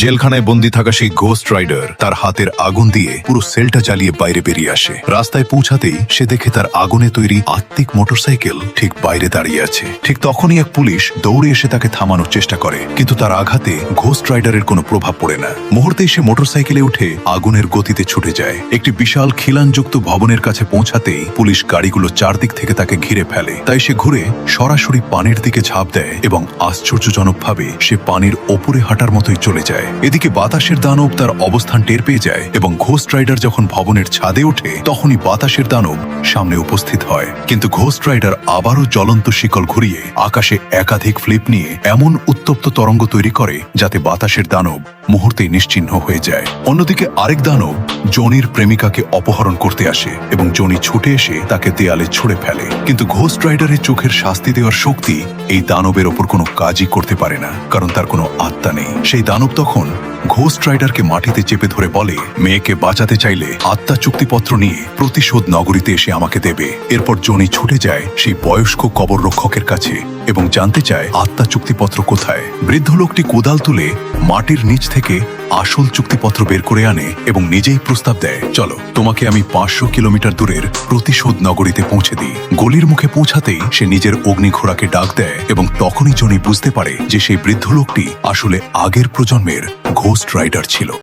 জেলখানায় বন্দি থাকা সেই গোস্ট রাইডার তার হাতের আগুন দিয়ে পুরো সেলটা জ্বালিয়ে বাইরে বেরিয়ে আসে। রাস্তায় পৌঁছাতেই সে দেখে তার আগুনে তৈরি আত্মিক মোটরসাইকেল ঠিক বাইরে দাঁড়িয়ে আছে। ঠিক তখনই এক পুলিশ দৌড়ে এসে তাকে থামানোর চেষ্টা করে, কিন্তু তার আঘাতে ঘোস্ট রাইডারের কোনো প্রভাব পড়ে না। মুহূর্তেই সে মোটরসাইকেলে উঠে আগুনের গতিতে ছুটে যায়। একটি বিশাল খিলানযুক্ত ভবনের কাছে পৌঁছাতেই পুলিশ গাড়িগুলো চারদিক থেকে তাকে ঘিরে ফেলে। তাই সে ঘুরে সরাসরি পানির দিকে ঝাঁপ দেয় এবং আশ্চর্যজনকভাবে সে পানির ওপরে হাঁটার মতোই চলে যায়। এদিকে বাতাসের দানব তার অবস্থান টের পেয়ে যায় এবং ঘোস্ট রাইডার যখন ভবনের ছাদে ওঠে, তখনই বাতাসের দানব সামনে উপস্থিত হয়। কিন্তু ঘোস্ট রাইডার আবারও জ্বলন্ত শিকল ঘুরিয়ে আকাশে একাধিক ফ্লিপ নিয়ে এমন উত্তপ্ত তরঙ্গ তৈরি করে যাতে বাতাসের দানব মুহূর্তেই নিশ্চিহ্ন হয়ে যায়। অন্যদিকে আরেক দানব জনির প্রেমিকাকে অপহরণ করতে আসে এবং জনি ছুটে এসে তাকে দেয়ালে ছুঁড়ে ফেলে। কিন্তু ঘোস্ট রাইডারের চোখের শাস্তি দেওয়ার শক্তি এই দানবের ওপর কোনো কাজই করতে পারে না, কারণ তার কোনো আত্মা নেই। সেই দানব তখন ঘোস্ট রাইডারকে মাটিতে চেপে ধরে বলে, মেয়েকে বাঁচাতে চাইলে আত্মা চুক্তিপত্র নিয়ে প্রতিশোধ নগরীতে এসে আমাকে দেবে। এরপর জনি ছুটে যায় সেই বয়স্ক কবর রক্ষকের কাছে এবং জানতে চায় আত্মা চুক্তিপত্র কোথায়। বৃদ্ধ লোকটি কোদাল তুলে মাটির নিচ থেকে আসল চুক্তিপত্র বের করে আনে এবং নিজেই প্রস্তাব দেয়, চলো, তোমাকে আমি পাঁচশো কিলোমিটার দূরের প্রতিশোধ নগরীতে পৌঁছে দিই। গলির মুখে পৌঁছাতেই সে নিজের অগ্নিঘোড়াকে ডাক দেয় এবং তখনই জনি বুঝতে পারে যে সেই বৃদ্ধ লোকটি আসলে আগের প্রজন্মের ঘোস্ট রাইডার ছিল।